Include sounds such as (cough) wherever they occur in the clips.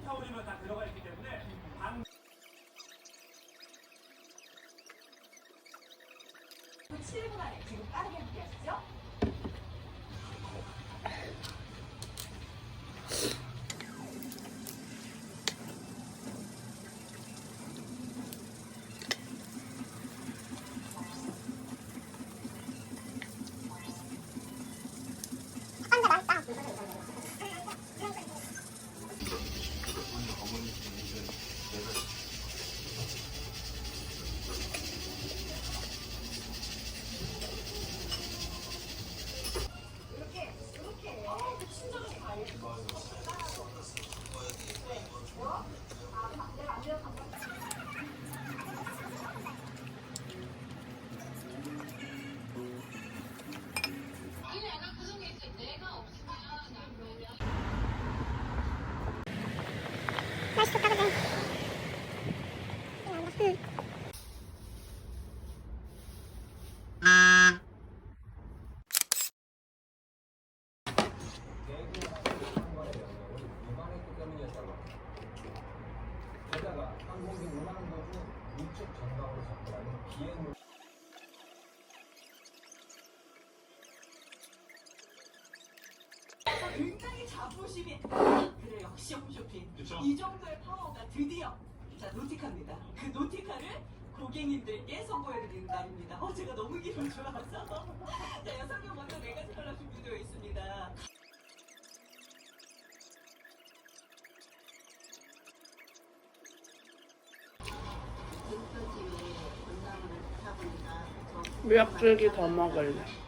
사오리면 다 들어가 있기 때문에 방 7분 안에 지금 빠르게 함께 하시죠. 시 홈쇼핑. 이 정도의 파워가 드디어 자 노티카입니다. 그 노티카를 고객님들께 선보여드리는 날입니다. 어 제가 너무 기분 좋아서. (laughs) 자 여성용 먼저 네 가지 컬러 준비되어 있습니다. 미역줄기 더 먹을래.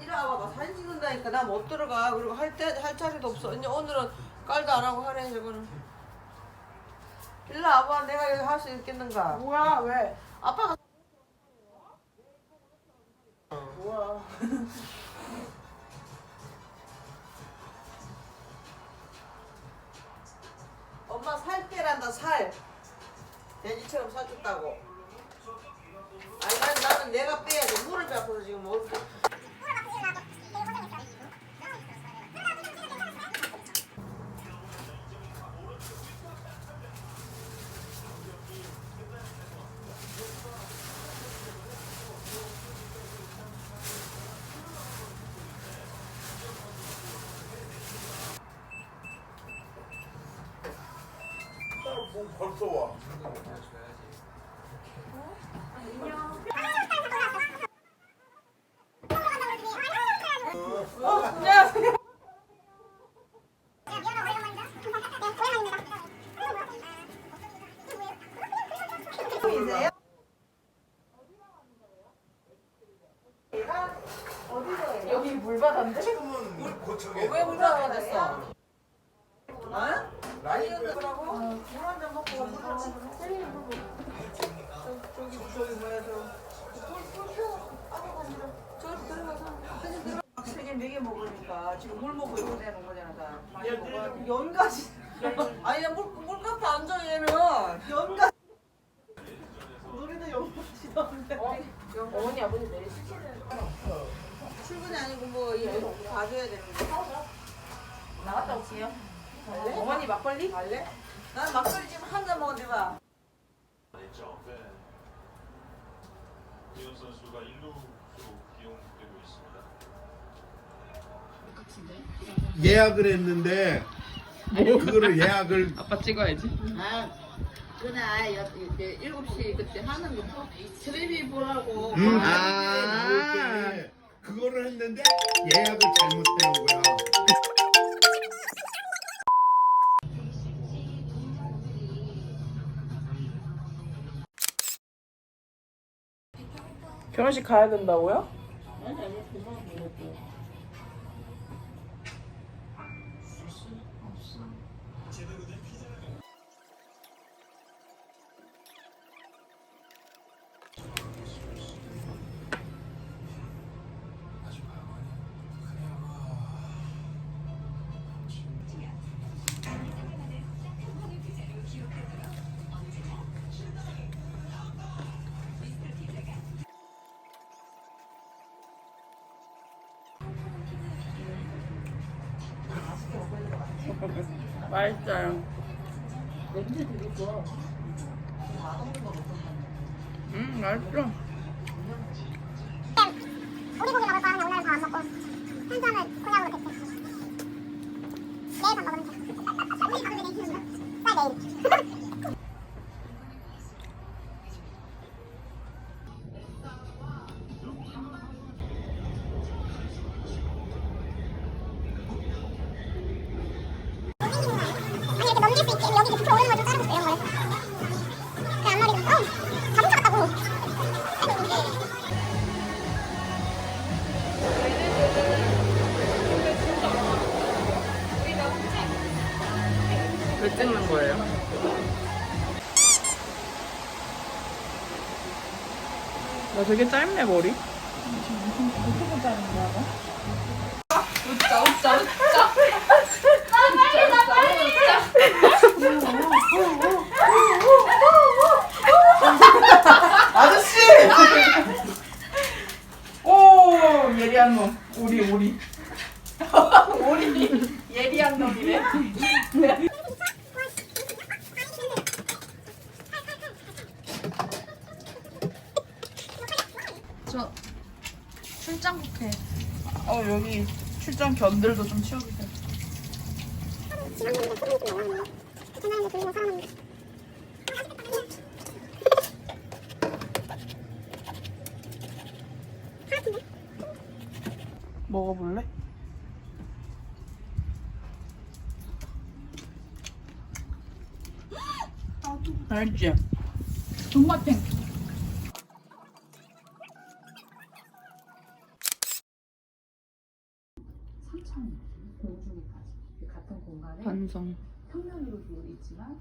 지가 사진 와봐. 사진 찍는다니까. 나 못 들어가. 그리고 할 때 할 자리도 없어. 이제 오늘은 깔도 안 하고 하래 저거는. 일로 와봐. 내가 여기 할 수 있겠는가? 뭐야? 왜? 아빠가 뭐야? (laughs) 엄마 살 때란다 살. 돼지처럼 사줬다고. 아니 난, 나는 내가 빼야 돼 물을 빼앗아서 지금 뭐 뭐 벌써 와. 안녕하세요 이세요? 여기 물 받았는데? 지금은 물 고청해. 왜 물어가 됐어? 어? 라이브 뭐라고? 물한잔 먹고 물 좀. 저기 저기 뭐야 저. 저 들어가서 달게 지금 물 먹고 이거 내는 거잖아 다. 많이 먹어야 돼. 연가시. 아니 물 물값도 안 줘 얘는. 연가. 연못이 나는데. 어머니 아버지 내일 출근이 아니고 뭐 이거 봐줘야 되는데. 나갔다 올게요. 어머니 막걸리? 갈래? 난 막걸리 지금 한 잔 먹었는데 봐. 네. 이현 선수가 1루로 기용되고 있습니다. 예약을 했는데 그거를 예약을 (laughs) 아빠 찍어야지. 아, 그날 여- 이제 7시 그때 하는 거 텔레비 보라고 음, 아. 그때 그거를 했는데 예약을 잘못해놓은 거야. 결혼식 가야 된다고요? (laughs) 맛있어요. 음, 맛있어. 이런 거를. 그 앞머리도 어 자동차 같다고. 왜 찍는 거예요? 나 되게 짧네 머리. 아저씨! 오 예리한 놈. 오리 오리. 오리 저 출장 뷔페 어 여기 출장 견들도 좀 치워주세요. 먹어볼래? 알지? 존맛탱 반성. 평면으로 있지만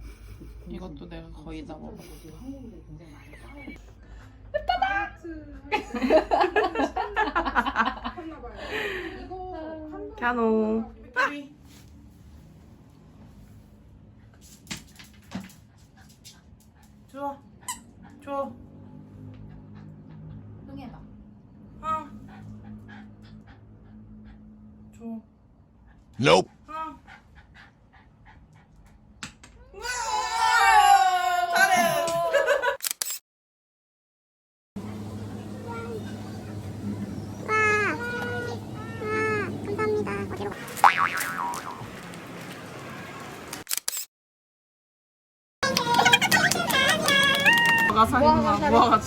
이것도 내가 거의 다 먹어. 싸우고 캬노. 줘. 줘. 흥해봐 아. 줘. Nope.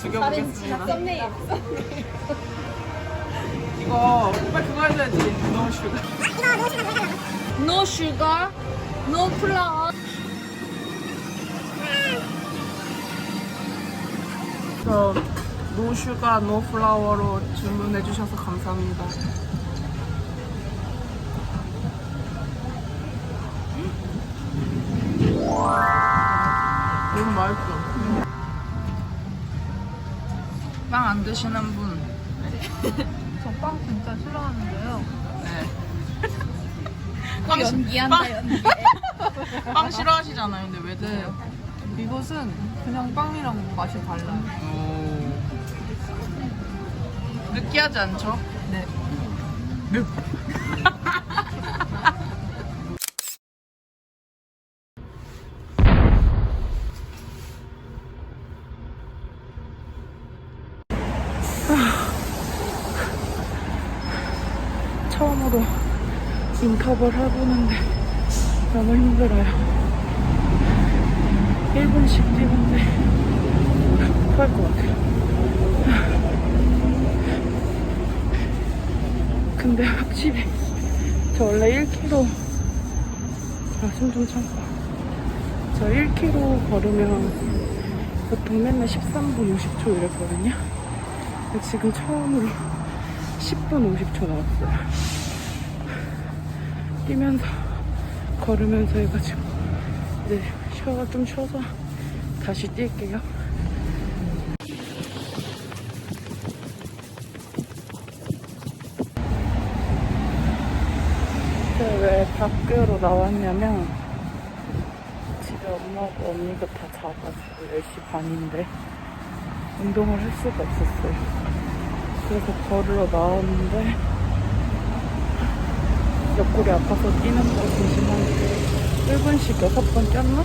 무화과 죽여보겠습니다. 이거 오빠 그거 해줘야지. 너무 슈가. 이거 너무 시간 왜 달라고? No sugar, no flour 저 노슈가 노플라워로 주문해 주셔서 감사합니다. 너무 맛있어. 빵 안 드시는 분. (laughs) 저 빵 진짜 싫어하는데요. (laughs) 빵 연기한다 연기. (laughs) 빵 싫어하시잖아요. 근데 왜 드세요? 이것은 그냥 빵이랑 맛이 달라요. 느끼하지 않죠? 네. 느. 처음으로 인터벌 해보는데 너무 힘들어요. 1분씩 뛰는데 토할 것 같아요. 근데 확실히 저 원래 1km 아, 숨 좀 참고 저 1km 걸으면 보통 맨날 13분 50초 이랬거든요. 지금 처음으로 10분 50초 나왔어요. 뛰면서 걸으면서 해가지고 이제 쉬어 좀 쉬어서 다시 뛸게요. 왜 밖으로 나왔냐면 집에 엄마하고 언니가 다 자가지고 10시 반인데 운동을 할 수가 없었어요. 그래서 걸으러 나왔는데 옆구리 아파서 뛰는 거 대신한 1분씩 6번 뛰었나?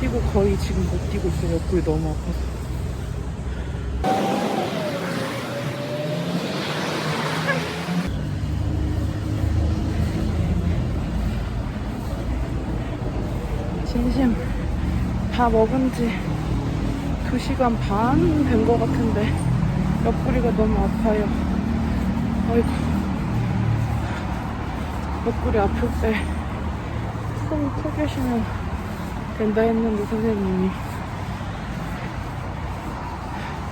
뛰고 거의 지금 못 뛰고 있어요. 옆구리 너무 아파서. 진심 다 먹은 지 2시간 반 된 것 같은데 옆구리가 너무 아파요. 아이고. 옆구리 아플 때숨 크게 쉬면 된다 했는데 선생님이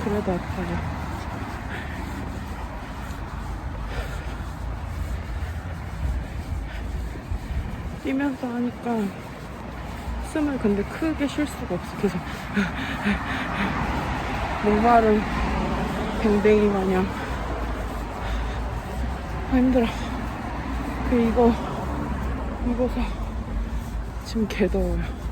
그래도 아파요. 뛰면서 하니까 숨을 근데 크게 쉴 수가 없어. 계속. (laughs) 목마른 뱅뱅이 마냥. 아 힘들어 그 이거 입어서 지금 개 더워요